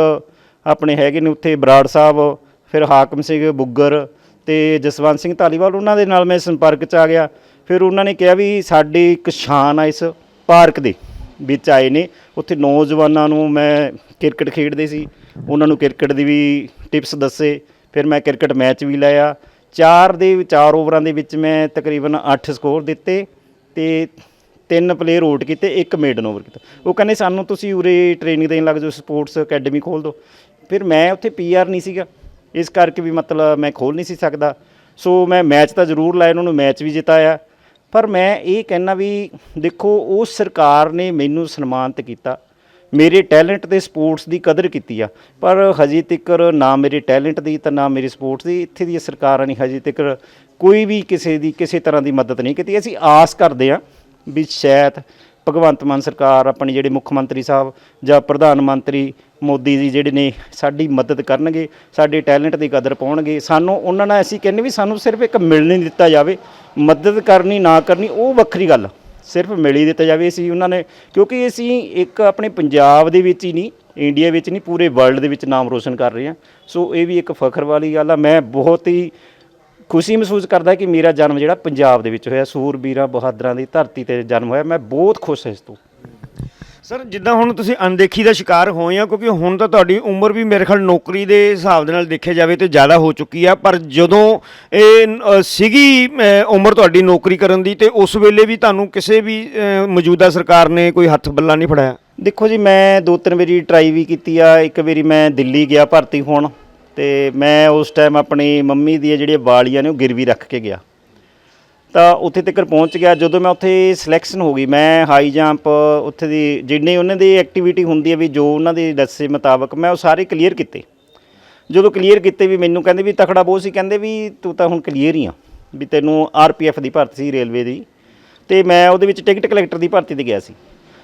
ਆਪਣੇ ਹੈਗੇ ਨੇ ਉੱਥੇ ਬਰਾੜ ਸਾਹਿਬ, ਫਿਰ ਹਾਕਮ ਸਿੰਘ ਬੁੱਗਰ ਤੇ ਜਸਵੰਤ ਸਿੰਘ ਧਾਲੀਵਾਲ, ਉਹਨਾਂ ਦੇ ਨਾਲ ਮੈਂ ਸੰਪਰਕ 'ਚ ਆ ਗਿਆ। ਫਿਰ ਉਹਨਾਂ ਨੇ ਕਿਹਾ ਵੀ ਸਾਡੀ ਇੱਕ ਸ਼ਾਨ ਆ ਇਸ ਪਾਰਕ ਦੇ ਵਿੱਚ ਆਏ ਨੇ। ਉੱਥੇ ਨੌਜਵਾਨਾਂ ਨੂੰ ਮੈਂ ਕ੍ਰਿਕਟ ਖੇਡਦੇ ਸੀ। ਉਹਨਾਂ ਨੂੰ ਕ੍ਰਿਕਟ ਦੀ ਵੀ ਟਿਪਸ ਦੱਸੇ। ਫਿਰ ਮੈਂ ਕ੍ਰਿਕਟ ਮੈਚ ਵੀ ਲਾਇਆ। ਚਾਰ ਦੇ, ਚਾਰ ਓਵਰਾਂ ਦੇ ਵਿੱਚ ਮੈਂ ਤਕਰੀਬਨ 8 ਸਕੋਰ ਦਿੱਤੇ ਤੇ ਤਿੰਨ ਪਲੇਅਰ ਆਊਟ ਕੀਤੇ, ਇੱਕ ਮੇਡਨ ਓਵਰ ਕੀਤਾ। ਉਹ ਕਹਿੰਦੇ ਸਾਨੂੰ ਤੁਸੀਂ ਉਰੇ ਟ੍ਰੇਨਿੰਗ ਦੇਣ ਲੱਗ ਜਾਓ ਸਪੋਰਟਸ ਅਕੈਡਮੀ ਖੋਲ ਦਿਓ। ਫਿਰ ਮੈਂ ਉੱਥੇ ਪੀਆਰ ਨਹੀਂ ਸੀਗਾ। ਇਸ ਕਰਕੇ ਵੀ ਮਤਲਬ ਮੈਂ ਖੋਲ ਨਹੀਂ ਸੀ ਸਕਦਾ। ਸੋ ਮੈਂ ਮੈਚ ਤਾਂ ਜ਼ਰੂਰ ਲਾਇਆ, ਉਹਨਾਂ ਨੂੰ ਮੈਚ ਵੀ ਜਿਤਾਇਆ। ਪਰ ਮੈਂ ਇਹ ਕਹਿਣਾ ਵੀ ਦੇਖੋ, ਉਹ ਸਰਕਾਰ ਨੇ ਮੈਨੂੰ ਸਨਮਾਨਿਤ ਕੀਤਾ। ਮੇਰੇ ਟੈਲੈਂਟ ਤੇ ਸਪੋਰਟਸ ਦੀ ਕਦਰ ਕੀਤੀ ਆ। ਪਰ ਹਜੇ ਤੱਕ ਨਾ ਮੇਰੇ ਟੈਲੈਂਟ ਦੀ ਤਾਂ ਨਾ ਮੇਰੇ ਸਪੋਰਟਸ ਦੀ ਇੱਥੇ ਦੀਆਂ ਸਰਕਾਰਾਂ ਨੇ ਹਜੇ ਤੱਕ ਕੋਈ ਵੀ ਕਿਸੇ ਦੀ, ਕਿਸੇ ਤਰ੍ਹਾਂ ਦੀ ਮਦਦ ਨਹੀਂ ਕੀਤੀ। ਅਸੀਂ ਆਸ ਕਰਦੇ ਆ ਵੀ ਸ਼ਾਇਦ ਭਗਵੰਤ ਮਾਨ ਸਰਕਾਰ, ਆਪਣੀ ਜਿਹੜੇ ਮੁੱਖ ਮੰਤਰੀ ਸਾਹਿਬ ਜਾਂ ਪ੍ਰਧਾਨ ਮੰਤਰੀ ਮੋਦੀ ਜੀ ਜਿਹੜੇ ਨੇ ਸਾਡੀ ਮਦਦ ਕਰਨਗੇ, ਸਾਡੇ ਟੈਲੈਂਟ ਦੀ ਕਦਰ ਪਾਉਣਗੇ, ਸਾਨੂੰ ਉਹਨਾਂ ਨਾਲ ਅਸੀਂ ਕਹਿੰਦੇ ਵੀ ਸਾਨੂੰ ਸਿਰਫ ਇੱਕ ਮਿਲ ਨਹੀਂ ਦਿੱਤਾ ਜਾਵੇ, ਮਦਦ ਕਰਨੀ ਨਾ ਕਰਨੀ ਉਹ ਵੱਖਰੀ ਗੱਲ, ਸਿਰਫ ਮਿਲ ਹੀ ਦਿੱਤਾ ਜਾਵੇ ਅਸੀਂ ਉਹਨਾਂ ਨੇ, ਕਿਉਂਕਿ ਅਸੀਂ ਇੱਕ ਆਪਣੇ ਪੰਜਾਬ ਦੇ ਵਿੱਚ ਹੀ ਨਹੀਂ, ਇੰਡੀਆ ਵਿੱਚ ਨਹੀਂ, ਪੂਰੇ ਵਰਲਡ ਦੇ ਵਿੱਚ ਨਾਮ ਰੋਸ਼ਨ ਕਰ ਰਹੇ ਹਾਂ, ਸੋ ਇਹ ਵੀ ਇੱਕ ਫਖਰ ਵਾਲੀ ਗੱਲ ਆ, ਮੈਂ ਬਹੁਤ ਹੀ ਖੁਸ਼ੀ ਮਹਿਸੂਸ ਕਰਦਾ ਕਿ ਮੇਰਾ ਜਨਮ ਜਿਹੜਾ ਪੰਜਾਬ ਦੇ ਵਿੱਚ ਹੋਇਆ ਸੂਰਬੀਰਾਂ ਬਹਾਦਰਾਂ ਦੀ ਧਰਤੀ ਤੇ ਜਨਮ ਹੋਇਆ। ਮੈਂ ਬਹੁਤ ਖੁਸ਼ ਹਾਂ ਇਸ ਤੋਂ। ਸਰ ਜਿੱਦਾਂ ਹੁਣ ਤੁਸੀਂ ਅਣਦੇਖੀ ਦਾ ਸ਼ਿਕਾਰ ਹੋਏ ਆ ਕਿਉਂਕਿ ਹੁਣ ਤਾਂ ਤੁਹਾਡੀ ਉਮਰ ਵੀ ਮੇਰੇ ਖਿਆਲ ਨੌਕਰੀ ਦੇ ਹਿਸਾਬ ਦੇ ਨਾਲ ਦੇਖਿਆ ਜਾਵੇ ਤੇ ਜ਼ਿਆਦਾ ਹੋ ਚੁੱਕੀ ਆ ਪਰ ਜਦੋਂ ਇਹ ਅ, ਸੀਗੀ ਅ, ਉਮਰ ਤੁਹਾਡੀ ਨੌਕਰੀ ਕਰਨ ਦੀ ਤੇ ਉਸ ਵੇਲੇ ਵੀ ਤੁਹਾਨੂੰ ਕਿਸੇ ਵੀ ਅ, ਮੌਜੂਦਾ ਸਰਕਾਰ ਨੇ ਕੋਈ ਹੱਥ ਬੱਲਾ ਨਹੀਂ ਫੜਾਇਆ? ਦੇਖੋ ਜੀ ਮੈਂ ਦੋ ਤਿੰਨ ਵਾਰੀ ਟਰਾਈ ਵੀ ਕੀਤੀ ਆ। ਇੱਕ ਵਾਰੀ ਮੈਂ ਦਿੱਲੀ ਗਿਆ ਭਰਤੀ ਹੋਣ। ਤੇ ਮੈਂ ਉਸ ਟਾਈਮ ਆਪਣੀ ਮੰਮੀ ਦੀਆਂ ਜਿਹੜੀਆਂ ਵਾਲੀਆਂ ਨੇ ਉਹ ਗਿਰਵੀ ਰੱਖ ਕੇ ਗਿਆ। ਤਾਂ ਉੱਥੇ ਤੱਕ ਪਹੁੰਚ ਗਿਆ। ਜਦੋਂ ਮੈਂ ਉੱਥੇ ਸਿਲੈਕਸ਼ਨ ਹੋ ਗਈ, ਮੈਂ ਹਾਈ ਜੰਪ ਉੱਥੇ ਦੀ ਜਿੰਨੀ ਉਹਨਾਂ ਦੀ ਐਕਟੀਵਿਟੀ ਹੁੰਦੀ ਹੈ ਵੀ ਜੋ ਉਹਨਾਂ ਦੇ ਦੱਸੇ ਮੁਤਾਬਕ ਮੈਂ ਉਹ ਸਾਰੇ ਕਲੀਅਰ ਕੀਤੇ। ਜਦੋਂ ਕਲੀਅਰ ਕੀਤੇ ਵੀ ਮੈਨੂੰ ਕਹਿੰਦੇ ਵੀ ਤਕੜਾ ਬਹੁਤ ਸੀ, ਕਹਿੰਦੇ ਵੀ ਤੂੰ ਤਾਂ ਹੁਣ ਕਲੀਅਰ ਹੀ ਆ ਵੀ ਤੈਨੂੰ ਆਰਪੀਐਫ ਦੀ ਭਰਤੀ ਸੀ ਰੇਲਵੇ ਦੀ। ਤੇ ਮੈਂ ਉਹਦੇ ਵਿੱਚ ਟਿਕਟ ਕਲੈਕਟਰ ਦੀ ਭਰਤੀ ਤੇ ਗਿਆ ਸੀ।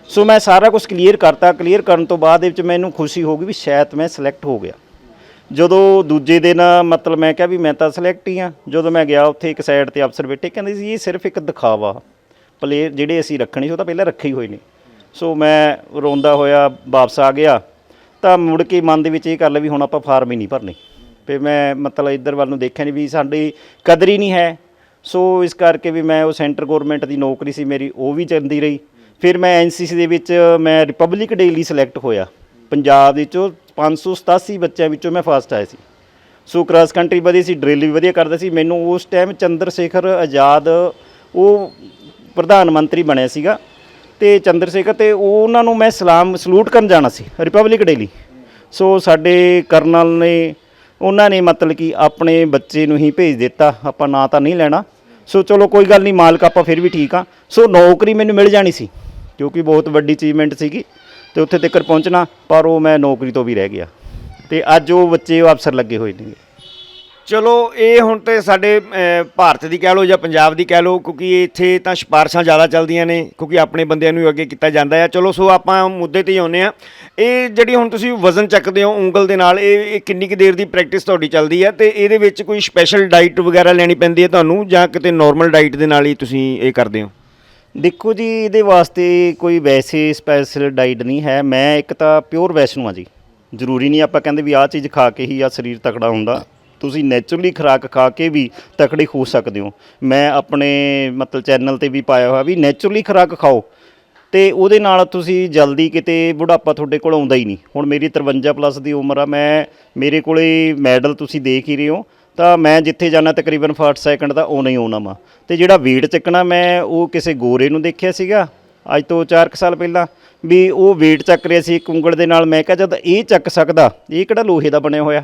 ਸੋ ਮੈਂ ਸਾਰਾ ਕੁਝ ਕਲੀਅਰ ਕਰਤਾ। ਕਲੀਅਰ ਕਰਨ ਤੋਂ ਬਾਅਦ ਦੇ ਵਿੱਚ ਮੈਨੂੰ ਖੁਸ਼ੀ ਹੋ ਗਈ ਵੀ ਸ਼ਾਇਦ ਮੈਂ ਸਿਲੈਕਟ ਹੋ ਗਿਆ। ਜਦੋਂ ਦੂਜੇ ਦਿਨ, ਮਤਲਬ ਮੈਂ ਕਿਹਾ ਵੀ ਮੈਂ ਤਾਂ ਸਿਲੈਕਟ ਹੀ ਆ ਜਦੋਂ ਮੈਂ ਗਿਆ ਉੱਥੇ ਇੱਕ ਸਾਈਡ ਤੇ ਅਫਸਰ ਬੈਠੇ, ਕਹਿੰਦੇ ਸੀ, ਇਹ ਸਿਰਫ ਇੱਕ ਦਿਖਾਵਾ। ਪਲੇਅਰ ਜਿਹੜੇ ਅਸੀਂ ਰੱਖਣੇ ਸੀ, ਉਹ ਤਾਂ ਪਹਿਲਾਂ ਰੱਖੇ ਹੀ ਹੋਏ ਨੇ। ਸੋ ਮੈਂ ਰੋਂਦਾ ਹੋਇਆ ਵਾਪਸ ਆ ਗਿਆ। ਤਾਂ ਮੁੜ ਕੇ ਮਨ ਦੇ ਵਿੱਚ ਇਹ ਗੱਲ ਵੀ ਹੁਣ ਆਪਾਂ ਫਾਰਮ ਹੀ ਨਹੀਂ ਭਰਨੇ। ਫਿਰ ਮੈਂ ਮਤਲਬ ਇੱਧਰ ਵੱਲ ਨੂੰ ਦੇਖਿਆ ਨਹੀਂ ਵੀ ਸਾਡੀ ਕਦਰ ਹੀ ਨਹੀਂ ਹੈ। ਸੋ ਇਸ ਕਰਕੇ ਵੀ ਮੈਂ ਉਹ ਸੈਂਟਰ ਗਵਰਨਮੈਂਟ ਦੀ ਨੌਕਰੀ ਸੀ ਮੇਰੀ, ਉਹ ਵੀ ਚੱਲਦੀ ਰਹੀ। ਫਿਰ ਮੈਂ ਐਨਸੀਸੀ ਦੇ ਵਿੱਚ ਮੈਂ ਰਿਪਬਲਿਕ ਡੇ ਲਈ ਸਿਲੈਕਟ ਹੋਇਆ। ਪੰਜਾਬ ਦੇ ਵਿੱਚੋਂ 587 ਬੱਚਿਆਂ ਵਿੱਚੋਂ ਮੈਂ ਫਸਟ ਆਇਆ ਸੀ। ਸੋ ਕ੍ਰਾਸ ਕੰਟਰੀ ਵਧੀਆ ਸੀ ਡਰਿਲ ਵੀ ਵਧੀਆ ਕਰਦਾ ਸੀ। ਮੈਨੂੰ ਉਸ ਟਾਈਮ ਚੰਦਰ ਸ਼ੇਖਰ ਆਜ਼ਾਦ, ਉਹ ਪ੍ਰਧਾਨ ਮੰਤਰੀ ਬਣਿਆ ਸੀਗਾ। ਤੇ ਚੰਦਰ ਸ਼ੇਖਰ ਤੇ ਉਹਨਾਂ ਨੂੰ ਮੈਂ ਸਲਾਮ ਸਲੂਟ ਕਰਨ ਜਾਣਾ ਸੀ ਰਿਪਬਲਿਕ ਡੇ ਲਈ। ਸੋ ਸਾਡੇ ਕਰਨਲ ਨੇ, ਉਹਨਾਂ ਨੇ ਮਤਲਬ ਕਿ ਆਪਣੇ ਬੱਚੇ ਨੂੰ ਹੀ ਭੇਜ ਦਿੱਤਾ। ਆਪਾਂ ਨਾਂ ਤਾਂ ਨਹੀਂ ਲੈਣਾ। ਸੋ ਚਲੋ ਕੋਈ ਗੱਲ ਨਹੀਂ, ਮਾਲਕ ਆਪਾਂ ਫਿਰ ਵੀ ਠੀਕ ਆ। ਸੋ ਨੌਕਰੀ ਮੈਨੂੰ ਮਿਲ ਜਾਣੀ ਸੀ, ਕਿਉਂਕਿ ਬਹੁਤ ਵੱਡੀ ਅਚੀਵਮੈਂਟ ਸੀਗੀ। ਤੇ ਉੱਥੇ ਤੱਕ ਪਹੁੰਚਣਾ, ਪਰ ਉਹ ਮੈਂ ਨੌਕਰੀ ਤੋਂ ਵੀ ਰਹਿ ਗਿਆ। ਤੇ ਅੱਜ ਉਹ ਬੱਚੇ, ਉਹ ਅਫਸਰ ਲੱਗੇ ਹੋਏ ਨੇ ਚਲੋ, ਇਹ ਹੁਣ ਤੇ ਸਾਡੇ ਭਾਰਤ ਦੀ ਕਹਿ ਲਓ ਜਾਂ ਪੰਜਾਬ ਦੀ ਕਹਿ ਲਓ, ਕਿਉਂਕਿ ਇੱਥੇ ਤਾਂ ਸਿਫਾਰਸ਼ਾਂ ਜ਼ਿਆਦਾ ਚੱਲਦੀਆਂ ਨੇ, ਕਿਉਂਕਿ ਆਪਣੇ ਬੰਦਿਆਂ ਨੂੰ ਅੱਗੇ ਕੀਤਾ ਜਾਂਦਾ ਹੈ ਚਲੋ, ਸੋ ਆਪਾਂ ਮੁੱਦੇ ਤੇ ਹੀ ਆਉਂਦੇ ਆ ਇਹ ਜਿਹੜੀ ਹੁਣ ਤੁਸੀਂ ਵਜ਼ਨ ਚੱਕਦੇ ਹੋ ਉਂਗਲ ਦੇ ਨਾਲ, ਇਹ ਇਹ ਕਿੰਨੀ ਕੁ ਦੇਰ ਦੀ ਪ੍ਰੈਕਟਿਸ ਤੁਹਾਡੀ ਚੱਲਦੀ ਹੈ ਤੇ ਇਹਦੇ ਵਿੱਚ ਕੋਈ ਸਪੈਸ਼ਲ ਡਾਈਟ ਵਗੈਰਾ ਲੈਣੀ ਪੈਂਦੀ ਹੈ ਤੁਹਾਨੂੰ, ਜਾਂ ਕਿਤੇ ਨਾਰਮਲ ਡਾਈਟ ਦੇ ਨਾਲ ਹੀ ਤੁਸੀਂ ਇਹ ਕਰਦੇ ਹੋ? ਦੇਖੋ ਜੀ, ਇਹਦੇ ਵਾਸਤੇ ਕੋਈ ਵੈਸੇ ਸਪੈਸ਼ਲ ਡਾਈਟ ਨਹੀਂ ਹੈ। ਮੈਂ ਇੱਕ ਤਾਂ ਪਿਓਰ ਵੈਸ਼ਨੂ ਆ ਜੀ। ਜ਼ਰੂਰੀ ਨਹੀਂ ਆਪਾਂ ਕਹਿੰਦੇ ਵੀ ਆਹ ਚੀਜ਼ ਖਾ ਕੇ ਹੀ ਆ ਸਰੀਰ ਤਕੜਾ ਹੁੰਦਾ। ਤੁਸੀਂ ਨੇਚਰਲੀ ਖੁਰਾਕ ਖਾ ਕੇ ਵੀ ਤਕੜੇ ਹੋ ਸਕਦੇ ਹੋ। ਮੈਂ ਆਪਣੇ ਮਤਲਬ ਚੈਨਲ ਤੇ ਵੀ ਪਾਇਆ ਹੋਇਆ ਵੀ ਨੇਚਰਲੀ ਖੁਰਾਕ ਖਾਓ। ਤੇ ਉਹਦੇ ਨਾਲ ਤੁਸੀਂ ਜਲਦੀ ਕਿਤੇ ਬੁਢਾਪਾ ਤੁਹਾਡੇ ਕੋਲ ਆਉਂਦਾ ਹੀ ਨਹੀਂ। ਹੁਣ ਮੇਰੀ 53 ਪਲੱਸ ਦੀ ਉਮਰ ਆ। ਮੈਂ, ਮੇਰੇ ਕੋਲੇ ਮੈਡਲ ਤੁਸੀਂ ਦੇਖ ਹੀ ਰਹੇ ਹੋ। ਤਾਂ ਮੈਂ ਜਿੱਥੇ ਜਾਣਾ ਤਕਰੀਬਨ 60 ਸੈਕਿੰਡ ਦਾ ਉਹ ਨਹੀਂ ਆਉਣਾ ਵਾ। ਤੇ ਜਿਹੜਾ ਵੇਟ ਚੱਕਣਾ, ਮੈਂ ਉਹ ਕਿਸੇ ਗੋਰੇ ਨੂੰ ਦੇਖਿਆ ਸੀਗਾ, ਅੱਜ ਤੋਂ 4 ਸਾਲ ਪਹਿਲਾਂ, ਵੀ ਉਹ ਵੇਟ ਚੱਕ ਰਿਹਾ ਸੀ, ਇੱਕ ਉਂਗਲ ਦੇ ਨਾਲ। ਮੈਂ ਕਿਹਾ, ਜਦ ਇਹ ਚੱਕ ਸਕਦਾ, ਇਹ ਕਿਹੜਾ ਲੋਹੇ ਦਾ ਬਣਿਆ ਹੋਇਆ?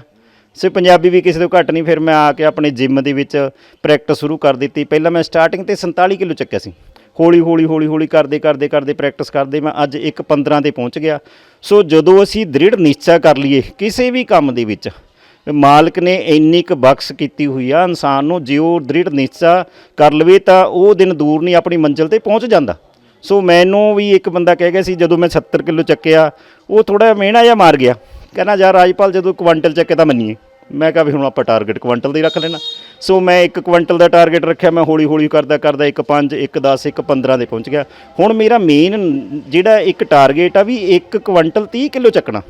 ਸੇ ਪੰਜਾਬੀ ਵੀ ਕਿਸੇ ਤੋਂ ਘੱਟ ਨਹੀਂ, ਫਿਰ ਮੈਂ ਆ ਕੇ ਆਪਣੇ ਜਿਮ ਦੇ ਵਿੱਚ ਪ੍ਰੈਕਟਿਸ ਸ਼ੁਰੂ ਕਰ ਦਿੱਤੀ। ਪਹਿਲਾਂ ਮੈਂ ਸਟਾਰਟਿੰਗ ਤੇ 47 ਕਿਲੋ ਚੱਕਿਆ ਸੀ। ਹੌਲੀ ਹੌਲੀ ਹੌਲੀ ਹੌਲੀ ਕਰਦੇ ਕਰਦੇ ਕਰਦੇ ਪ੍ਰੈਕਟਿਸ ਕਰਦੇ ਮੈਂ ਅੱਜ ਇੱਕ 15 ਤੇ ਪਹੁੰਚ ਗਿਆ। ਸੋ ਜਦੋਂ ਅਸੀਂ ਦ੍ਰਿੜ ਨਿਸ਼ਚਾ ਕਰ ਲਈਏ, ਕਿਸੇ ਵੀ ਕੰਮ ਦੇ ਵਿੱਚ ਮਾਲਕ ਨੇ ਇੰਨੀ ਕੁ ਬਖਸ਼ ਕੀਤੀ ਹੋਈ ਆ, ਇਨਸਾਨ ਨੂੰ ਜੇ ਉਹ ਦ੍ਰਿੜ ਨਿਸ਼ਚਾ ਕਰ ਲਵੇ ਤਾਂ ਉਹ ਦਿਨ ਦੂਰ ਨਹੀਂ ਆਪਣੀ ਮੰਜ਼ਿਲ ਤੇ ਪਹੁੰਚ ਜਾਂਦਾ। ਸੋ ਮੈਨੂੰ ਵੀ ਇੱਕ ਬੰਦਾ ਕਹਿ ਗਿਆ ਸੀ, ਜਦੋਂ ਮੈਂ 70 ਕਿਲੋ ਚੱਕਿਆ, ਉਹ ਥੋੜਾ ਮਿਹਣਾ ਜਿਹਾ ਮਾਰ ਗਿਆ। ਕਹਿੰਦਾ ਯਾਰ ਰਾਜਪਾਲ, ਜਦੋਂ ਕੁਆਂਟਲ ਚੱਕੇ ਤਾਂ ਮੰਨੀਏ। ਮੈਂ ਕਿਹਾ, ਵੀ ਹੁਣ ਆਪਾਂ ਟਾਰਗੇਟ ਕੁਆਂਟਲ ਦਾ ਹੀ ਰੱਖ ਲੈਣਾ। ਸੋ ਮੈਂ ਇੱਕ ਕੁਆਂਟਲ ਦਾ ਟਾਰਗੇਟ ਰੱਖਿਆ, ਮੈਂ ਹੌਲੀ ਹੌਲੀ ਕਰਦਾ ਕਰਦਾ ਇੱਕ 5 ਇੱਕ 10 ਇੱਕ 15 ਦੇ ਪਹੁੰਚ ਗਿਆ। ਹੁਣ ਮੇਰਾ ਮੇਨ ਜਿਹੜਾ ਇੱਕ ਟਾਰਗੇਟ ਆ, ਵੀ ਇੱਕ ਕੁਆਂਟਲ 30 ਕਿਲੋ ਚੱਕਣਾ।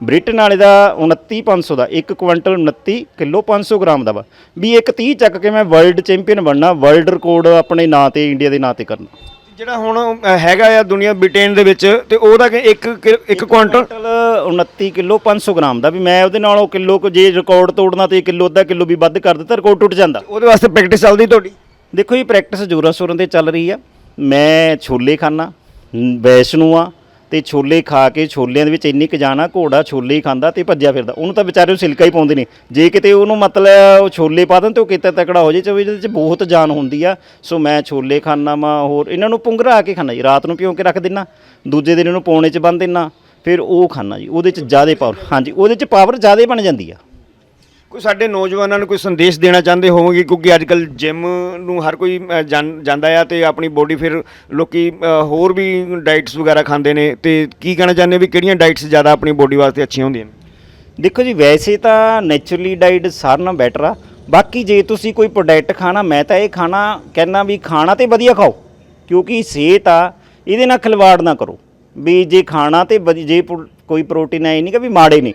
ਬ੍ਰਿਟਨ ਵਾਲੇ ਦਾ 29500 ਦਾ ਇੱਕ ਕੁਆਂਟਲ 29 ਕਿਲੋ 500 ਗ੍ਰਾਮ ਦਾ ਵਾ। ਵੀ ਇੱਕ 30 ਚੱਕ ਕੇ ਮੈਂ ਵਰਲਡ ਚੈਂਪੀਅਨ ਬਣਨਾ ਵਰਲਡ ਰਿਕਾਰਡ ਆਪਣੇ ਨਾਂ ਤੇ ਇੰਡੀਆ ਦੇ ਨਾਂ ਤੇ ਕਰਨਾ। ਜਿਹੜਾ ਹੁਣ ਹੈਗਾ ਆ ਦੁਨੀਆ ਬ੍ਰਿਟੇਨ ਦੇ ਵਿੱਚ ਤੇ ਉਹਦਾ ਕਿ ਇੱਕ ਇੱਕ ਕੁਆਂਟਲ 29 ਕਿਲੋ 500 ਗ੍ਰਾਮ ਦਾ ਵੀ ਮੈਂ ਉਹਦੇ ਨਾਲੋਂ ਕਿਲੋ ਕੁ ਜੇ ਰਿਕਾਰਡ ਤੋੜਨਾ ਤੇ ਕਿਲੋ ਅੱਧਾ ਕਿਲੋ ਵੀ ਵੱਧ ਕਰ ਦਿੱਤਾ ਰਿਕਾਰਡ ਟੁੱਟ ਜਾਂਦਾ। ਉਹਦੇ ਵਾਸਤੇ ਪ੍ਰੈਕਟਿਸ ਚੱਲਦੀ ਤੁਹਾਡੀ? ਦੇਖੋ ਜੀ ਪ੍ਰੈਕਟਿਸ ਜੋਰਾਂ ਸ਼ੋਰਾਂ ਤੇ ਚੱਲ ਰਹੀ ਆ। ਮੈਂ ਛੋਲੇ ਖਾਣਾ ਵੈਸ਼ਨੂ ਆ ਤੇ ਛੋਲੇ ਖਾ ਕੇ ਛੋਲਿਆਂ ਦੇ ਵਿੱਚ ਇੰਨੀ ਕੁ ਜਾਣਾ ਘੋੜਾ ਛੋਲੇ ਹੀ ਖਾਂਦਾ ਤੇ ਭੱਜਿਆ ਫਿਰਦਾ। ਉਹਨੂੰ ਤਾਂ ਵਿਚਾਰੇ ਉਹ ਸਿਲਕਾ ਹੀ ਪਾਉਂਦੇ ਨੇ। ਜੇ ਕਿਤੇ ਉਹਨੂੰ ਮਤਲਬ ਉਹ ਛੋਲੇ ਪਾ ਦੇਣ ਤੇ ਉਹ ਕਿਤੇ ਤਕੜਾ ਹੋ ਜੇ ਤੇ ਇਹਦੇ ਵਿੱਚ ਬਹੁਤ ਜਾਨ ਹੁੰਦੀ ਆ। ਸੋ ਮੈਂ ਛੋਲੇ ਖਾਣਾ ਵਾ, ਹੋਰ ਇਹਨਾਂ ਨੂੰ ਪੁੰਗਰਾ ਕੇ ਖਾਣਾ ਜੀ। ਰਾਤ ਨੂੰ ਭਿਉਂ ਕੇ ਰੱਖ ਦਿੰਨਾ, ਦੂਜੇ ਦਿਨ ਇਹਨੂੰ ਪੌਣੇ 'ਚ ਬੰਨ ਦਿੰਨਾ, ਫਿਰ ਉਹ ਖਾਣਾ ਜੀ। ਉਹਦੇ 'ਚ ਜ਼ਿਆਦਾ ਪਾਵਰ ਹਾਂਜੀ, ਉਹਦੇ 'ਚ ਪਾਵਰ ਜ਼ਿਆਦਾ ਬਣ ਜਾਂਦੀ ਆ। ਕੋਈ ਸਾਡੇ ਨੌਜਵਾਨਾਂ ਨੂੰ ਕੋਈ ਸੰਦੇਸ਼ ਦੇਣਾ ਚਾਹੁੰਦੇ ਹੋਵੋਗੇ? ਕਿਉਂਕਿ ਅੱਜ ਕੱਲ ਜਿਮ ਨੂੰ ਹਰ ਕੋਈ ਅ, ਜਾਣ- ਜਾਂਦਾ ਆ ਤੇ ਆਪਣੀ ਬੋਡੀ ਫਿਰ ਲੋਕੀ ਅ, ਹੋਰ ਵੀ ਡਾਈਟਸ ਵਗੈਰਾ ਖਾਂਦੇ ਨੇ। ਤੇ ਕੀ ਕਹਿਣਾ ਚਾਹੁੰਦੇ ਵੀ ਕਿਹੜੀਆਂ ਡਾਈਟਸ ਜ਼ਿਆਦਾ ਆਪਣੀ ਬੋਡੀ ਵਾਸਤੇ ਅੱਛੀਆਂ ਹੁੰਦੀਆਂ ਨੇ? ਦੇਖੋ ਜੀ ਵੈਸੇ ਤਾਂ ਨੇਚਰਲੀ ਡਾਈਟ ਸਾਰਿਆਂ ਨਾਲੋਂ ਬੈਟਰ ਆ। ਬਾਕੀ ਜੇ ਤੁਸੀਂ ਕੋਈ ਪ੍ਰੋਡਕਟ ਖਾਣਾ ਮੈਂ ਤਾਂ ਇਹ ਖਾਣਾ ਕਹਿੰਦਾ ਵੀ ਖਾਣਾ ਤੇ ਵਧੀਆ ਖਾਓ। ਕਿਉਂਕਿ ਸਿਹਤ ਆ ਇਹਦੇ ਨਾਲ ਖਿਲਵਾੜ ਨਾ ਕਰੋ। ਵੀ ਜੇ ਖਾਣਾ ਤੇ ਵਧੀ- ਜੇ ਪ੍ਰੋ- ਕੋਈ ਪ੍ਰੋਟੀਨ ਹੈ ਇਹ ਨਹੀਂ ਕਿ ਵੀ ਮਾੜੇ ਨੇ।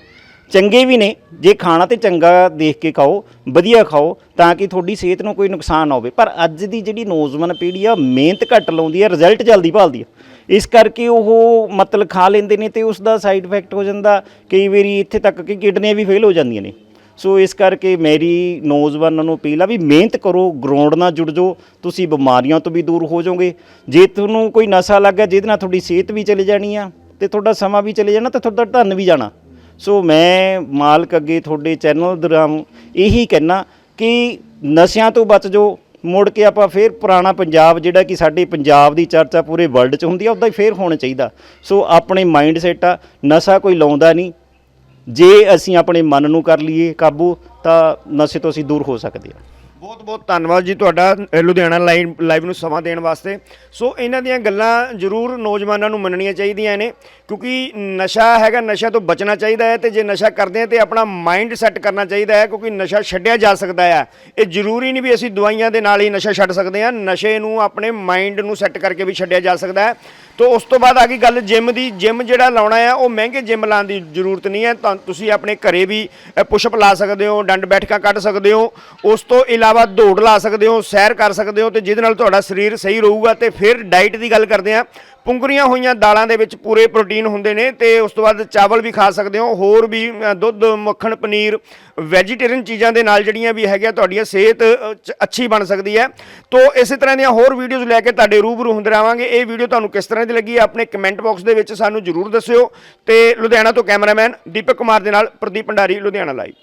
ਚੰਗੇ ਵੀ ਨੇ। ਜੇ ਖਾਣਾ ਤੇ ਚੰਗਾ ਦੇਖ ਕੇ ਖਾਓ, ਵਧੀਆ ਖਾਓ, ਤਾਂ ਕਿ ਤੁਹਾਡੀ ਸਿਹਤ ਨੂੰ ਕੋਈ ਨੁਕਸਾਨ ਨਾ ਹੋਵੇ। ਪਰ ਅੱਜ ਦੀ ਜਿਹੜੀ ਨੌਜਵਾਨ ਪੀੜ੍ਹੀ ਆ, ਮਿਹਨਤ ਘੱਟ ਲਾਉਂਦੀ ਆ ਰਿਜ਼ਲਟ ਜਲਦੀ ਭਾਲਦੀ ਆ। ਇਸ ਕਰਕੇ ਉਹ ਮਤਲਬ ਖਾ ਲੈਂਦੇ ਨੇ ਤੇ ਉਸ ਦਾ ਸਾਈਡ ਇਫੈਕਟ ਹੋ ਜਾਂਦਾ। ਕਈ ਵਾਰੀ ਇੱਥੇ ਤੱਕ ਕਿ ਕਿਡਨੀਆਂ ਵੀ ਫੇਲ ਹੋ ਜਾਂਦੀਆਂ ਨੇ। ਸੋ ਇਸ ਕਰਕੇ ਮੇਰੀ ਨੌਜਵਾਨਾਂ ਨੂੰ ਅਪੀਲ ਆ ਵੀ ਮਿਹਨਤ ਕਰੋ ਗਰਾਊਂਡ ਨਾਲ ਜੁੜ ਜਾਓ, ਤੁਸੀਂ ਬਿਮਾਰੀਆਂ ਤੋਂ ਵੀ ਦੂਰ ਹੋ ਜਾਓਗੇ। ਜੇ ਤੁਹਾਨੂੰ ਕੋਈ ਨਸ਼ਾ ਲੱਗ ਗਿਆ, ਜਿਹਦੇ ਨਾਲ ਤੁਹਾਡੀ ਸਿਹਤ ਵੀ ਚਲੇ ਜਾਣੀ ਆ, ਤੇ ਤੁਹਾਡਾ ਸਮਾਂ ਵੀ ਚਲੇ ਜਾਣਾ, ਤੇ ਤੁਹਾਡਾ ਧਨ ਵੀ ਜਾਣਾ। ਸੋ ਮੈਂ ਮਾਲਕ ਅੱਗੇ ਤੁਹਾਡੇ ਚੈਨਲ ਦਰਾਂ ਇਹੀ ਕਹਿਣਾ ਕਿ ਨਸ਼ਿਆਂ ਤੋਂ ਬਚ ਜੋ ਮੁੜ ਕੇ ਆਪਾਂ ਫੇਰ ਪੁਰਾਣਾ ਪੰਜਾਬ ਜਿਹੜਾ ਕਿ ਸਾਡੇ ਪੰਜਾਬ ਦੀ ਚਰਚਾ ਪੂਰੇ ਵਰਲਡ 'ਚ ਹੁੰਦੀ ਆ, ਉਦਾਂ ਹੀ ਫੇਰ ਹੋਣਾ ਚਾਹੀਦਾ। ਸੋ ਆਪਣੇ ਮਾਈਂਡ ਸੈਟ ਆ, ਨਸ਼ਾ ਕੋਈ ਲਾਉਂਦਾ ਨਹੀਂ। ਜੇ ਅਸੀਂ ਆਪਣੇ ਮਨ ਨੂੰ ਕਰ ਲਈਏ ਕਾਬੂ, ਤਾਂ ਨਸ਼ੇ ਤੋਂ ਅਸੀਂ ਦੂਰ ਹੋ ਸਕਦੇ ਹਾਂ ਬਹੁਤ ਬਹੁਤ ਧੰਨਵਾਦ ਜੀ ਤੁਹਾਡਾ ਲੁਧਿਆਣਾ ਲਾਈਵ ਲਾਈਵ ਨੂੰ ਸਮਾਂ ਦੇਣ ਵਾਸਤੇ। ਸੋ ਇਹਨਾਂ ਦੀਆਂ ਗੱਲਾਂ ਜ਼ਰੂਰ ਨੌਜਵਾਨਾਂ ਨੂੰ ਮੰਨਣੀਆਂ ਚਾਹੀਦੀਆਂ ਨੇ, ਕਿਉਂਕਿ ਨਸ਼ਾ ਹੈਗਾ, ਨਸ਼ਾ ਤੋਂ ਬਚਣਾ ਚਾਹੀਦਾ ਹੈ ਤੇ ਜੇ ਨਸ਼ਾ ਕਰਦੇ ਆ ਤੇ ਆਪਣਾ ਮਾਈਂਡ ਸੈੱਟ ਕਰਨਾ ਚਾਹੀਦਾ ਹੈ, ਕਿਉਂਕਿ ਨਸ਼ਾ ਛੱਡਿਆ ਜਾ ਸਕਦਾ ਹੈ। ਇਹ ਜ਼ਰੂਰੀ ਨਹੀਂ ਵੀ ਅਸੀਂ ਦਵਾਈਆਂ ਦੇ ਨਾਲ ਹੀ ਨਸ਼ਾ ਛੱਡ ਸਕਦੇ ਹਾਂ, ਨਸ਼ੇ ਨੂੰ ਆਪਣੇ ਮਾਈਂਡ ਨੂੰ ਸੈੱਟ ਕਰਕੇ ਵੀ ਛੱਡਿਆ ਜਾ ਸਕਦਾ ਹੈ। ਤੋ ਉਸ ਤੋਂ ਬਾਅਦ ਆ ਗਈ ਗੱਲ ਜਿਮ ਦੀ, ਜਿਮ ਜਿਹੜਾ ਲਾਉਣਾ ਆ ਉਹ ਮਹਿੰਗੇ ਜਿਮ ਲਾਉਣ ਦੀ ਜ਼ਰੂਰਤ ਨਹੀਂ ਹੈ। ਤਾਂ ਤੁਸੀਂ ਆਪਣੇ ਘਰੇ ਵੀ ਪੁਸ਼ਅਪ ਲਾ ਸਕਦੇ ਹੋ, ਡੰਡ ਬੈਠਕਾਂ ਕੱਢ ਸਕਦੇ ਹੋ। ਉਸ ਤੋਂ ਇਲਾਵਾ ਦੌੜ ਲਾ ਸਕਦੇ ਹੋ, ਸੈਰ ਕਰ ਸਕਦੇ ਹੋ ਤੇ ਜਿਹਦੇ ਨਾਲ ਤੁਹਾਡਾ ਸਰੀਰ ਸਹੀ ਰਹੂਗਾ ਤੇ ਫਿਰ ਡਾਈਟ ਦੀ ਗੱਲ ਕਰਦੇ ਹਾਂ। ਪੁੰਗਰੀਆਂ ਹੋਈਆਂ ਦਾਲਾਂ ਦੇ ਵਿੱਚ ਪੂਰੇ ਪ੍ਰੋਟੀਨ ਹੁੰਦੇ ਨੇ ਤੇ ਉਸ ਤੋਂ ਬਾਅਦ ਚਾਵਲ ਵੀ ਖਾ ਸਕਦੇ ਹੋ। ਹੋਰ ਵੀ ਦੁੱਧ, ਮੱਖਣ, ਪਨੀਰ, ਵੈਜੀਟੇਰੀਅਨ ਚੀਜ਼ਾਂ ਦੇ ਨਾਲ ਜਿਹੜੀਆਂ ਵੀ ਹੈਗੀਆਂ, ਤੁਹਾਡੀਆਂ ਸਿਹਤ ਅੱਛੀ ਬਣ ਸਕਦੀ ਹੈ। ਤੋ ਇਸੇ ਤਰ੍ਹਾਂ ਦੀਆਂ ਹੋਰ ਵੀਡੀਓਜ਼ ਲੈ ਕੇ ਤੁਹਾਡੇ ਰੂਬਰੂ ਹੁੰਦੇ ਰਹਾਂਗੇ। ਇਹ ਵੀਡੀਓ ਤੁਹਾਨੂੰ ਕਿਸ ਤਰ੍ਹਾਂ ਦੀ ਲੱਗੀ ਆਪਣੇ ਕਮੈਂਟ ਬਾਕਸ ਦੇ ਵਿੱਚ ਸਾਨੂੰ ਜਰੂਰ ਦੱਸਿਓ। ਤੇ ਲੁਧਿਆਣਾ ਤੋਂ ਕੈਮਰਾਮੈਨ ਦੀਪਕ ਕੁਮਾਰ ਦੇ ਨਾਲ ਪ੍ਰਦੀਪ ਭੰਡਾਰੀ, ਲੁਧਿਆਣਾ ਲਾਈਵ